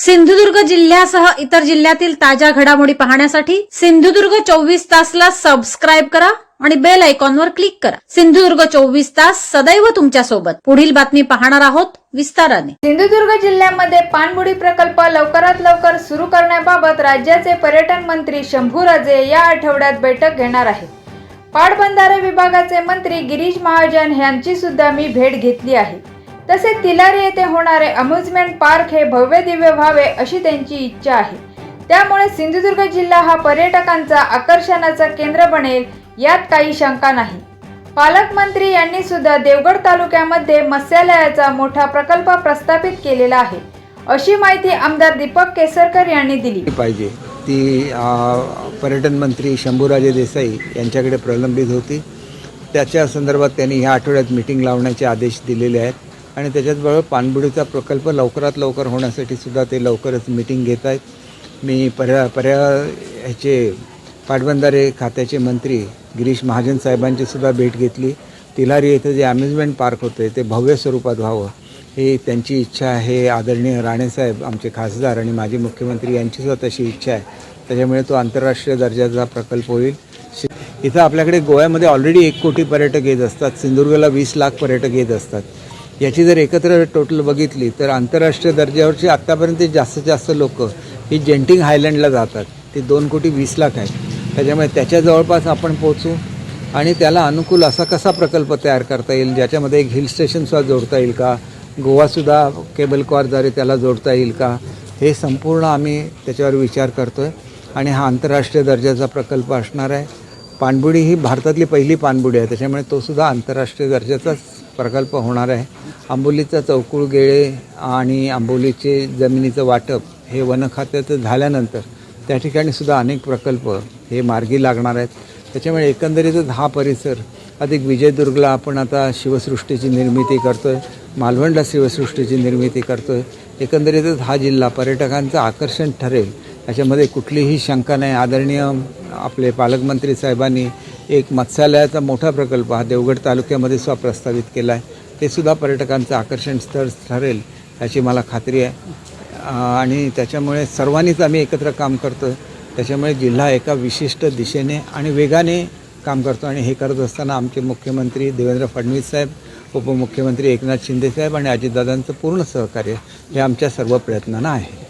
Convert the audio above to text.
सिंधुदुर्ग जिल्ह्यासह इतर जिल्ह्यातील ताज्या घडामोडी पाहण्यासाठी सिंधुदुर्ग चोवीस तासला सबस्क्राईब करा आणि बेल आयकॉनवर क्लिक करा. सिंधुदुर्ग चोवीस तास सदैव तुमच्यासोबत. पुढील बातमी पाहणार आहोत विस्ताराने. सिंधुदुर्ग जिल्ह्यामध्ये पाणबुडी प्रकल्प लवकरात लवकर सुरू करण्याबाबत राज्याचे पर्यटन मंत्री शंभूराजे या आठवड्यात बैठक घेणार आहेत पाटबंधारे विभागाचे मंत्री गिरीश महाजन यांची सुद्धा मी भेट घेतली आहे. तसेच तिलारी येथे होणारे अम्युजमेंट पार्क हे भव्य दिव्य व्हावे अशी त्यांची इच्छा आहे. त्यामुळे सिंधुदुर्ग जिल्हा हा पर्यटकांचा आकर्षणाचा केंद्र बनेल यात काही शंका नाही. पालकमंत्री यांनी सुद्धा देवगड तालुक्यामध्ये मत्स्यालयाचा मोठा प्रकल्प प्रस्थापित केलेला आहे. अशी माहिती आमदार दीपक केसरकर यांनी दिली. पाहिजे. ती पर्यटन मंत्री शंभूराजे देसाई यांच्याकडे प्रलंबित होती. त्याच्या संदर्भात त्यांनी ह्या आठवड्यात मीटिंग लावण्याचे आदेश दिलेले आहेत. आणि त्याच्याचबरोबर पाणबुडीचा प्रकल्प लवकरात लवकर होण्यासाठी सुद्धा ते लवकरच मिटिंग घेत आहेत. मी पर्या पर्या ह्याचे पाटबंधारे खात्याचे मंत्री गिरीश महाजन साहेबांची सुद्धा भेट घेतली. तिलारी येथे जे अम्युजमेंट पार्क होते ते भव्य स्वरूपात व्हावं ही त्यांची इच्छा आहे. आदरणीय राणेसाहेब आमचे खासदार आणि माजी मुख्यमंत्री यांचीसुद्धा तशी इच्छा आहे. त्याच्यामुळे तो आंतरराष्ट्रीय दर्जाचा प्रकल्प होईल. इथं आपल्याकडे गोव्यामध्ये ऑलरेडी एक कोटी पर्यटक येत असतात. सिंधुदुर्गला वीस लाख पर्यटक येत असतात. याची जर एकत्र टोटल बघितली तर आंतरराष्ट्रीय दर्जावरची आत्तापर्यंत जास्तीत जास्त लोक ही जेंटिंग हायलँडला जातात. ते दोन कोटी वीस लाख आहेत. त्याच्यामुळे त्याच्या जवळपास आपण पोचू आणि त्याला अनुकूल असा कसा प्रकल्प तयार करता येईल ज्याच्यामध्ये एक हिल स्टेशनसुद्धा जोडता येईल का? गोवासुद्धा केबल कॉरद्वारे त्याला जोडता येईल का? हे संपूर्ण आम्ही त्याच्यावर विचार करतो आहे आणि हा आंतरराष्ट्रीय दर्जाचा प्रकल्प असणार आहे. पाणबुडी ही भारतातली पहिली पाणबुडी आहे. त्याच्यामुळे तोसुद्धा आंतरराष्ट्रीय दर्जाचाच प्रकल्प होणार आहे. आंबोलीचा चौकुळ गेळे आणि आंबोलीचे जमिनीचं वाटप हे वन खात्याचं झाल्यानंतर त्या ठिकाणी सुद्धा अनेक प्रकल्प हे मार्गी लागणार आहेत. त्याच्यामुळे एकंदरीतच हा परिसर अधिक विजयदुर्गला आपण आता शिवसृष्टीची निर्मिती करतो आहे मालवणला शिवसृष्टीची निर्मिती करतो आहे एकंदरीतच हा जिल्हा पर्यटकांचं आकर्षण ठरेल. याच्यामध्ये कुठलीही शंका नाही. आदरणीय आपले पालकमंत्री साहेबांनी एक मत्स्यालयाचा मोठा प्रकल्प हा देवगड तालुक्यामध्ये सुद्धा प्रस्तावित केला आहे. ते सुद्धा पर्यटकांचं आकर्षण स्थळ ठरेल याची मला खात्री आहे. आणि त्याच्यामुळे सर्वांनीच आम्ही एकत्र काम करतो. त्याच्यामुळे जिल्हा एका विशिष्ट दिशेने आणि वेगाने काम करतो आणि हे करत असताना आमचे मुख्यमंत्री देवेंद्र फडणवीस साहेब उपमुख्यमंत्री एकनाथ शिंदे साहेब आणि अजितदादांचं पूर्ण सहकार्य हे आमच्या सर्व प्रयत्नांना आहे.